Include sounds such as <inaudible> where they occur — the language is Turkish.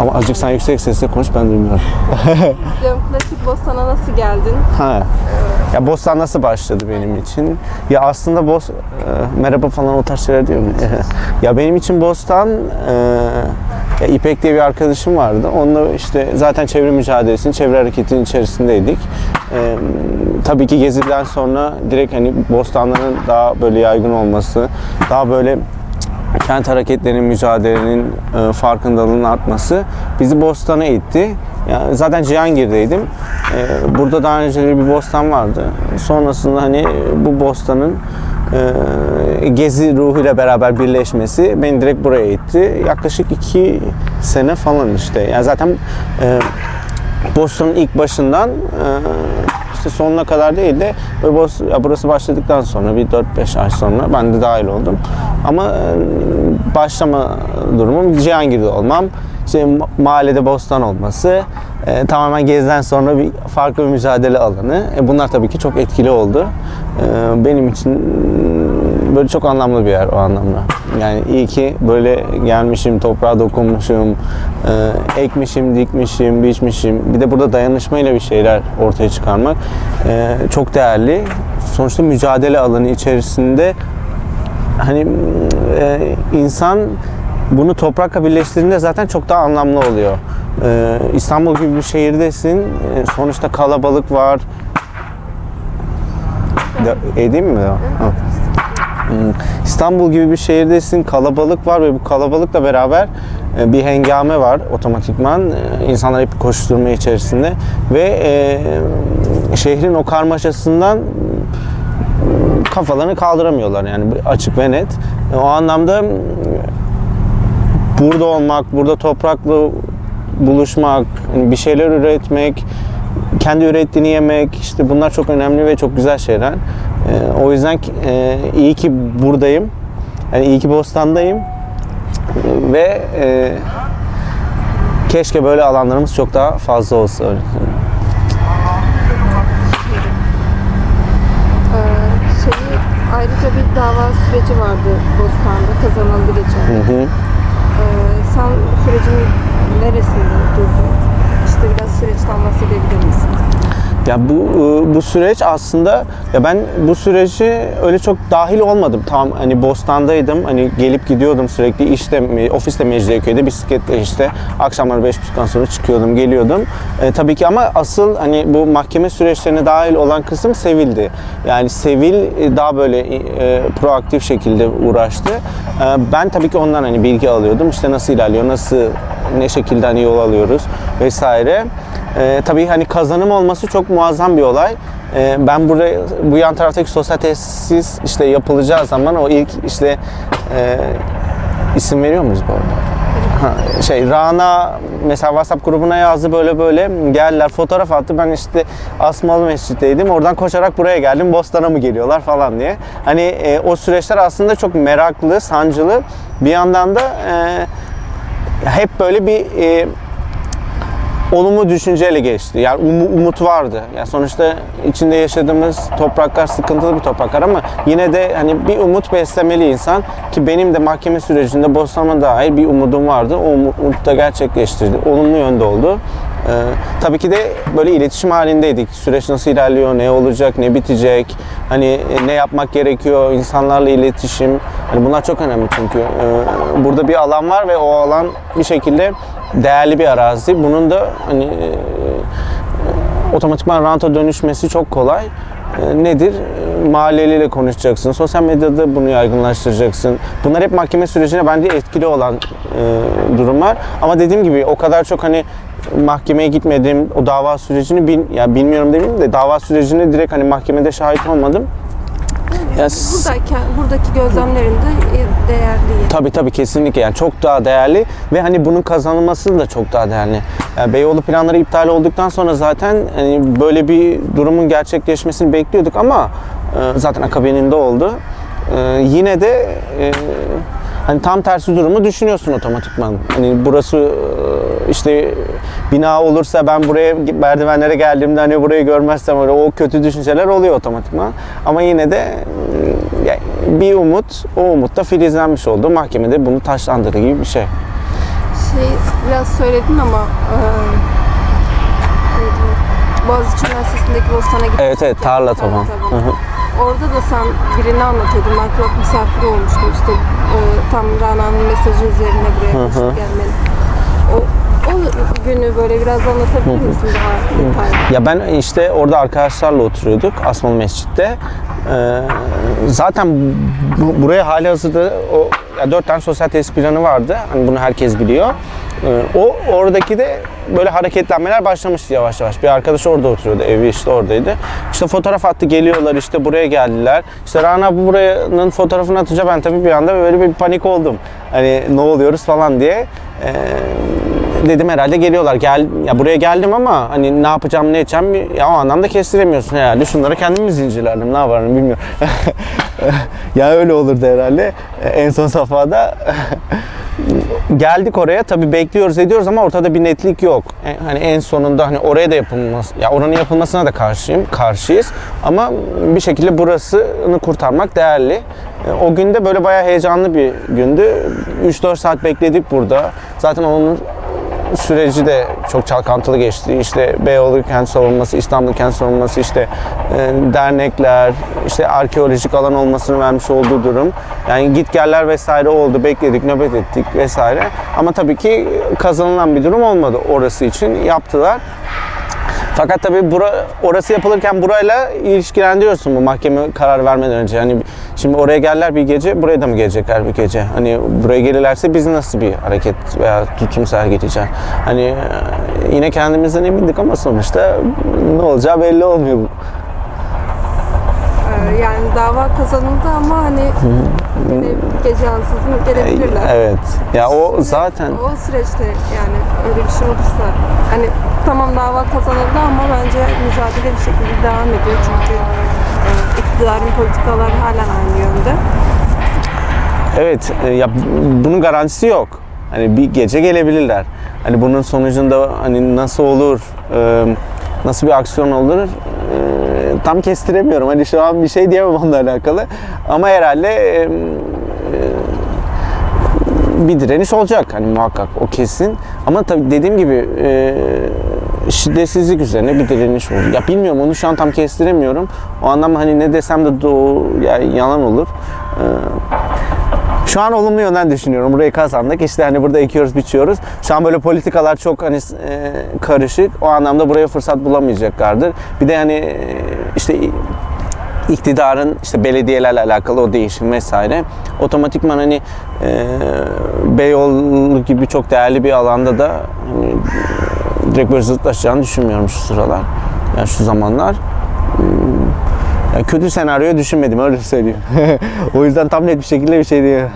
Ama azıcık sen yüksek sesle konuş ben duymuyorum. <laughs> Diyorum klasik Bostan'a nasıl geldin? Ha. Ya Bostan nasıl başladı benim için? Ya aslında Bos... e, merhaba falan o tarz şeyler diyor mu? <laughs> ya benim için Bostan... e, ya İpek diye bir arkadaşım vardı. Onunla işte zaten çevre mücadelesinin, çevre hareketinin içerisindeydik. E, tabii ki Gezi'den sonra direkt hani Bostanların daha böyle yaygın olması, daha böyle kent hareketlerinin, mücadelenin e, farkındalığının artması bizi Bostan'a itti. Yani zaten Cihangir'deydim. E, burada daha önce bir bostan vardı. Sonrasında hani bu bostanın e, gezi ruhuyla beraber birleşmesi beni direkt buraya itti. Yaklaşık iki sene falan işte. Yani zaten e, Boston'un ilk başından e, işte sonuna kadar değil de burası başladıktan sonra bir 4-5 ay sonra ben de dahil oldum. Ama e, başlama durumum Cihangir'de olmam. İşte ma- mahallede bostan olması, e, tamamen gezden sonra bir farklı bir mücadele alanı. E, bunlar tabii ki çok etkili oldu. E, benim için böyle çok anlamlı bir yer o anlamda. Yani iyi ki böyle gelmişim, toprağa dokunmuşum, e, ekmişim, dikmişim, biçmişim. Bir de burada dayanışmayla bir şeyler ortaya çıkarmak e, çok değerli. Sonuçta mücadele alanı içerisinde hani e, insan bunu toprakla birleştirdiğinde zaten çok daha anlamlı oluyor. E, İstanbul gibi bir şehirdesin. E, sonuçta kalabalık var. De, edeyim mi? Ha. Hmm, İstanbul gibi bir şehirdesin, kalabalık var ve bu kalabalıkla beraber e, bir hengame var otomatikman. E, İnsanlar hep koşturma içerisinde ve e, şehrin o karmaşasından kafalarını kaldıramıyorlar yani açık ve net. O anlamda burada olmak, burada toprakla buluşmak, hani bir şeyler üretmek, kendi ürettiğini yemek, işte bunlar çok önemli ve çok güzel şeyler. Ee, o yüzden e, iyi ki buradayım. Yani iyi ki Bostan'dayım. Ve e, keşke böyle alanlarımız çok daha fazla olsa. öyle. Ee, ayrıca bir dava süreci vardı Bostan'da kazanıldı geçen. Hı hı. Ee, sen sürecin neresinde durdun? İşte biraz süreçten bahsedebilir misin? Ya bu e, bu süreç aslında ya ben bu süreci öyle çok dahil olmadım. Tam hani Bostan'daydım. Hani gelip gidiyordum sürekli işte ofiste Mecidiyeköy'de bisikletle işte akşamları 5.30'dan sonra çıkıyordum, geliyordum. E, tabii ki ama asıl hani bu mahkeme süreçlerine dahil olan kısım Sevil'di. Yani Sevil e, daha böyle e, proaktif şekilde uğraştı. E, ben tabii ki ondan hani bilgi alıyordum. İşte nasıl ilerliyor, nasıl ne şekilde hani yol alıyoruz vesaire. Ee, tabii hani kazanım olması çok muazzam bir olay. Ee, ben buraya bu yan taraftaki sosyal tesis işte yapılacağı zaman o ilk işte e, isim veriyor muyuz bu arada? Şey Rana mesela WhatsApp grubuna yazdı böyle böyle geldiler fotoğraf attı ben işte Asmalı Mescid'deydim oradan koşarak buraya geldim Bostan'a mı geliyorlar falan diye. Hani e, o süreçler aslında çok meraklı, sancılı bir yandan da e, hep böyle bir e, olumlu düşünceyle geçti. Yani umu- umut vardı. Yani sonuçta içinde yaşadığımız topraklar sıkıntılı bir topraklar ama yine de hani bir umut beslemeli insan ki benim de mahkeme sürecinde Bostan'a dair bir umudum vardı. O umu- umut da gerçekleştirdi. Olumlu yönde oldu. Ee, tabii ki de böyle iletişim halindeydik. Süreç nasıl ilerliyor, ne olacak, ne bitecek, hani e, ne yapmak gerekiyor, insanlarla iletişim. Hani bunlar çok önemli çünkü. Ee, burada bir alan var ve o alan bir şekilde değerli bir arazi. Bunun da hani e, otomatikman ranta dönüşmesi çok kolay. E, nedir? E, Mahalleliyle konuşacaksın. Sosyal medyada bunu yaygınlaştıracaksın. Bunlar hep mahkeme sürecine bence etkili olan e, durumlar. Ama dediğim gibi o kadar çok hani mahkemeye gitmedim. O dava sürecini bil, ya bilmiyorum demeyeyim de dava sürecine direkt hani mahkemede şahit olmadım. Ya Buradayken, buradaki gözlemlerinde değerli. Tabii tabii kesinlikle yani çok daha değerli ve hani bunun kazanılması da çok daha değerli. Yani Beyoğlu planları iptal olduktan sonra zaten hani böyle bir durumun gerçekleşmesini bekliyorduk ama e, zaten akabininde oldu. E, yine de e, hani tam tersi durumu düşünüyorsun otomatikman. Hani burası e, işte bina olursa ben buraya merdivenlere geldiğimde hani burayı görmezsem öyle o kötü düşünceler oluyor otomatikman. Ama yine de e, yani bir umut, o umut da filizlenmiş oldu. Mahkemede bunu taşlandırdığı gibi bir şey. şey biraz söyledin ama e? Boğaziçi Üniversitesi'ndeki Bostan'a gittik. Evet evet tarla taban. Orada da sen birini anlatıyordun. Ben kulak misafiri olmuştum. İşte e, tam Rana'nın mesajı üzerine buraya koşup gelmeli. O, o günü böyle biraz anlatabilir misin daha detaylı? Ya ben işte orada arkadaşlarla oturuyorduk Asmalı Mescid'de. Ee, zaten bu, buraya hali hazırda o ya dört tane sosyal tesis planı vardı. Hani bunu herkes biliyor. Ee, o oradaki de böyle hareketlenmeler başlamıştı yavaş yavaş. Bir arkadaş orada oturuyordu. Evi işte oradaydı. İşte fotoğraf attı geliyorlar işte buraya geldiler. İşte Rana bu buranın fotoğrafını atınca ben tabii bir anda böyle bir panik oldum. Hani ne oluyoruz falan diye. Ee, dedim herhalde geliyorlar. Gel ya buraya geldim ama hani ne yapacağım ne edeceğim ya o anlamda kestiremiyorsun herhalde. Şunları kendimi zincirlerdim. Ne yaparım bilmiyorum. <laughs> ya öyle olurdu herhalde. Ee, En son safhada <laughs> geldik oraya tabii bekliyoruz ediyoruz ama ortada bir netlik yok. E, Hani en sonunda hani oraya da yapılması ya oranın yapılmasına da karşıyım, karşıyız. Ama bir şekilde burasını kurtarmak değerli. E, O günde böyle bayağı heyecanlı bir gündü. 3-4 saat bekledik burada. Zaten onun süreci de çok çalkantılı geçti. İşte Beyoğlu kent savunması, İstanbul kent savunması, işte e, dernekler, işte arkeolojik alan olmasını vermiş olduğu durum. Yani gitgeller vesaire oldu, bekledik, nöbet ettik vesaire. Ama tabii ki kazanılan bir durum olmadı orası için. Yaptılar. Fakat tabii bura, orası yapılırken burayla ilişkilendiriyorsun bu mahkeme karar vermeden önce. Hani şimdi oraya gelirler bir gece, buraya da mı gelecekler bir gece? Hani buraya gelirlerse biz nasıl bir hareket veya tutum sergileyeceğiz? Hani e, yine kendimizden emindik ama sonuçta ne olacağı belli olmuyor. Yani dava kazanıldı ama hani yine gece ansızın gelebilirler. Evet. Ya o zaten O süreçte yani öyle bir şey olursa hani tamam dava kazanıldı ama bence mücadele bir şekilde devam ediyor çünkü e, iktidarın politikaları halen aynı yönde. Evet, e, ya bunun garantisi yok. Hani bir gece gelebilirler. Hani bunun sonucunda hani nasıl olur, e, nasıl bir aksiyon olur tam kestiremiyorum. Hani şu an bir şey diyemem onunla alakalı. Ama herhalde e, e, bir direniş olacak hani muhakkak o kesin. Ama tabii dediğim gibi e, şiddetsizlik üzerine bir direniş olur. Ya bilmiyorum onu şu an tam kestiremiyorum. O anlamda hani ne desem de doğru yani yalan olur. Şu an olumlu yönden düşünüyorum. Burayı kazandık. İşte hani burada ekiyoruz, biçiyoruz. Şu an böyle politikalar çok hani e, karışık. O anlamda buraya fırsat bulamayacaklardır. Bir de hani e, işte iktidarın işte belediyelerle alakalı o değişim vesaire otomatikman hani e, Beyoğlu gibi çok değerli bir alanda da hani, direkt böyle zıtlaşacağını düşünmüyorum şu sıralar. Yani şu zamanlar. Yani kötü senaryoyu düşünmedim öyle söyleyeyim. <laughs> o yüzden tam net bir şekilde bir şey. Şimdi